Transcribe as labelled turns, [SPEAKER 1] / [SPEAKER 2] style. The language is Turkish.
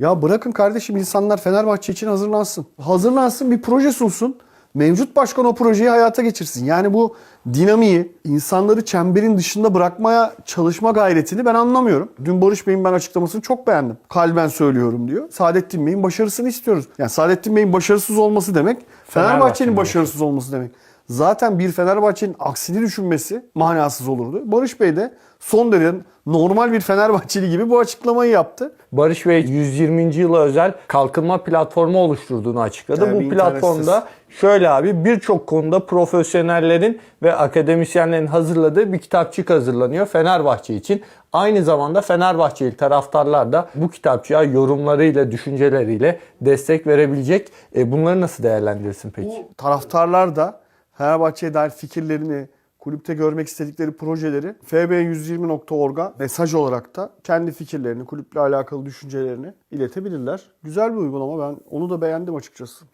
[SPEAKER 1] Ya bırakın kardeşim insanlar Fenerbahçe için hazırlansın. Hazırlansın bir proje sunsun. Mevcut başkan o projeyi hayata geçirsin. Yani bu dinamiği, insanları çemberin dışında bırakmaya çalışma gayretini ben anlamıyorum. Dün Barış Bey'in ben açıklamasını çok beğendim. Kalben söylüyorum diyor. Saadettin Bey'in başarısını istiyoruz. Yani Saadettin Bey'in başarısız olması demek Fenerbahçe'nin
[SPEAKER 2] Fenerbahçe'nin
[SPEAKER 1] başarısız olması demek. Zaten bir Fenerbahçe'nin aksini düşünmesi manasız olurdu. Barış Bey de son derece normal bir Fenerbahçeli gibi bu açıklamayı yaptı.
[SPEAKER 2] Barış Bey 120. yıla özel kalkınma platformu oluşturduğunu açıkladı.
[SPEAKER 1] Tabii,
[SPEAKER 2] Bu platformda şöyle abi birçok konuda profesyonellerin ve akademisyenlerin hazırladığı bir kitapçık hazırlanıyor Fenerbahçe için. Aynı zamanda Fenerbahçeli taraftarlar da bu kitapçığa yorumlarıyla, düşünceleriyle destek verebilecek. E, bunları nasıl değerlendirirsin peki?
[SPEAKER 1] Taraftarlar da Fenerbahçe'ye dair fikirlerini, kulüpte görmek istedikleri projeleri fb120.org'a mesaj olarak da kendi fikirlerini, kulüple alakalı düşüncelerini iletebilirler. Güzel bir uygulama ben onu da beğendim açıkçası.